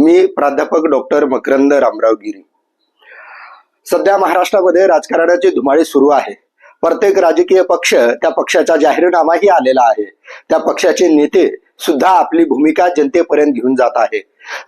मी प्राध्यापक डॉक्टर मकरंद रामराव गिरी सध्या महाराष्ट्रामध्ये राजकारणाची धुमाळी सुरू आहे. प्रत्येक राजकीय पक्ष त्या पक्षाचा जाहीरनामाही आलेला आहे. त्या पक्षाचे नेते सुद्धा आपली भूमिका जनतेपर्यंत घेऊन जात आहे.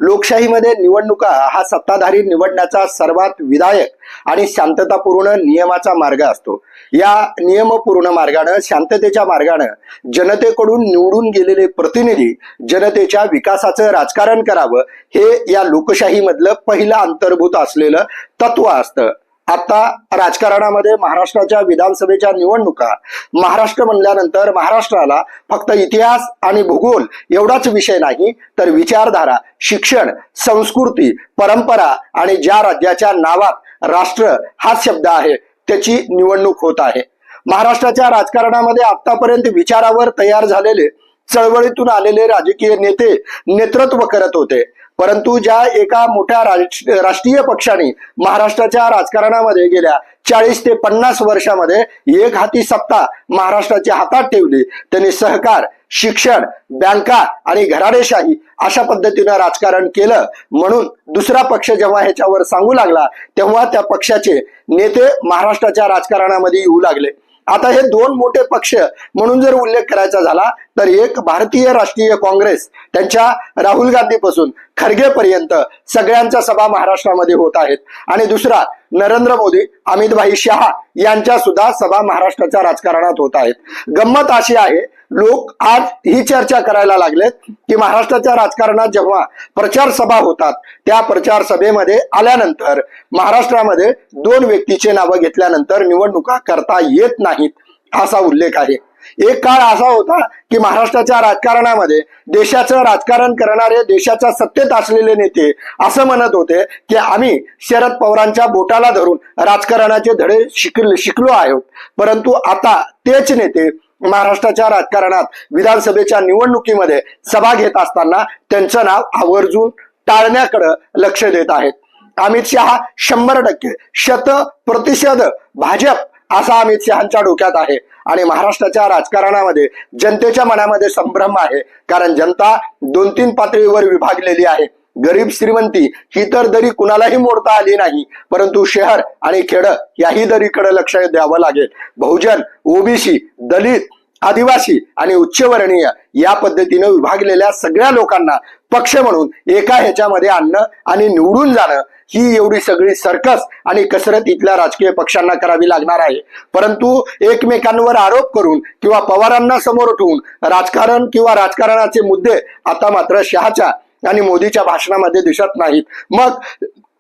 लोकशाहीमध्ये निवडणुका हा सत्ताधारी निवडण्याचा सर्वात विधायक आणि शांततापूर्ण नियमाचा मार्ग असतो. या नियमपूर्ण मार्गानं शांततेच्या मार्गानं जनतेकडून निवडून गेलेले प्रतिनिधी जनतेच्या विकासाचं राजकारण करावं हे या लोकशाहीमधलं पहिलं अंतर्भूत असलेलं तत्व असतं. आता राजकारणामध्ये महाराष्ट्राच्या विधानसभेच्या निवडणुका महाराष्ट्र म्हणल्यानंतर महाराष्ट्राला फक्त इतिहास आणि भूगोल एवढाच विषय नाही तर विचारधारा शिक्षण संस्कृती परंपरा आणि ज्या राज्याच्या नावात राष्ट्र हा शब्द आहे त्याची निवडणूक होत आहे. महाराष्ट्राच्या राजकारणामध्ये आतापर्यंत विचारावर तयार झालेले चळवळीतून आलेले राजकीय नेते नेतृत्व करत होते. परंतु ज्या एका मोठ्या राष्ट्रीय पक्षाने महाराष्ट्राच्या राजकारणामध्ये गेल्या चाळीस ते पन्नास वर्षामध्ये एक हाती सत्ता महाराष्ट्राच्या हातात ठेवली त्यांनी सहकार शिक्षण बँका आणि घराणेशाही अशा पद्धतीनं राजकारण केलं. म्हणून दुसरा पक्ष जेव्हा ह्याच्यावर सांगू लागला तेव्हा त्या पक्षाचे नेते महाराष्ट्राच्या राजकारणामध्ये येऊ लागले. आता हे दोन मोठे पक्ष म्हणून जर उल्लेख करायचा झाला तर एक भारतीय राष्ट्रीय काँग्रेस त्यांच्या राहुल गांधीपासून खरगेपर्यंत सगळ्यांच्या सभा महाराष्ट्रामध्ये होत आहेत. आणि दुसरा नरेंद्र मोदी अमितभाई शहा यांच्या सुद्धा सभा महाराष्ट्राच्या राजकारणात होत आहेत. गंमत अशी आहे लोक आज ही चर्चा करायला लागलेत की महाराष्ट्राच्या राजकारणात जेव्हा प्रचार सभा होतात त्या प्रचार सभेमध्ये आल्यानंतर महाराष्ट्रामध्ये दोन व्यक्तीचे नावं घेतल्यानंतर निवडणुका करता येत नाहीत असा उल्लेख आहे. एक काळ असा होता की महाराष्ट्राच्या राजकारणामध्ये देशाचं राजकारण करणारे देशाच्या सत्तेत असलेले नेते असं म्हणत होते की आम्ही शरद पवारांच्या बोटाला धरून राजकारणाचे धडे शिकल शिकलो आहोत. परंतु आता तेच नेते महाराष्ट्राच्या राजकारणात विधानसभेच्या निवडणुकीमध्ये सभा घेत असताना त्यांचं नाव आवर्जून टाळण्याकडे लक्ष देत आहेत. अमित शहा शंभर टक्के शत प्रतिशत भाजप असा अमित शहाच्या डोक्यात आहे. आणि महाराष्ट्राच्या राजकारणामध्ये जनतेच्या मनामध्ये संभ्रम आहे. कारण जनता दोन तीन पातळीवर विभागलेली आहे. गरीब श्रीमंती ही तर दरी कुणालाही मोडता आली नाही. परंतु शहर आणि खेड याही दरीकडे लक्ष द्यावं लागेल. बहुजन ओबीसी दलित आदिवासी आणि उच्चवर्णीय या पद्धतीनं विभागलेल्या सगळ्या लोकांना पक्ष म्हणून एका ह्याच्यामध्ये आणणं आणि निवडून जाणं ही एवढी सगळी सर्कस आणि कसरत इथल्या राजकीय पक्षांना करावी लागणार आहे. परंतु एकमेकांवर आरोप करून किंवा पवारांना समोर ठेवून राजकारण किंवा राजकारणाचे मुद्दे आता मात्र शहाच्या आणि मोदीच्या भाषणामध्ये दिसत नाहीत. मग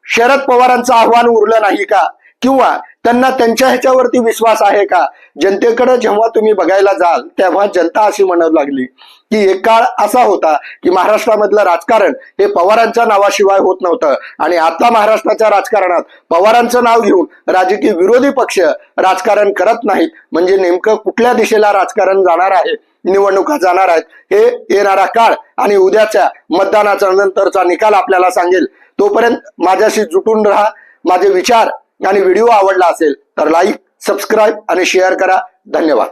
शरद पवारांचं आव्हान उरलं नाही का? किंवा त्यांना त्यांच्या ह्याच्यावरती विश्वास आहे का? जनतेकडे जेव्हा तुम्ही बघायला जाल तेव्हा जनता अशी म्हणू लागली की एक काळ असा होता की महाराष्ट्रामधलं राजकारण हे पवारांच्या नावाशिवाय होत नव्हतं. आणि आता महाराष्ट्राच्या राजकारणात पवारांचं नाव घेऊन राजकीय विरोधी पक्ष राजकारण करत नाहीत. म्हणजे नेमकं कुठल्या दिशेला राजकारण जाणार आहे निवडणुका जाणार आहेत हे येणारा काळ आणि उद्याच्या मतदानाच्या नंतरचा निकाल आपल्याला सांगेल. तोपर्यंत माझ्याशी जुटून राहा. माझे विचार आणि व्हिडिओ आवडला असेल तर लाईक सबस्क्राईब आणि शेअर करा. धन्यवाद.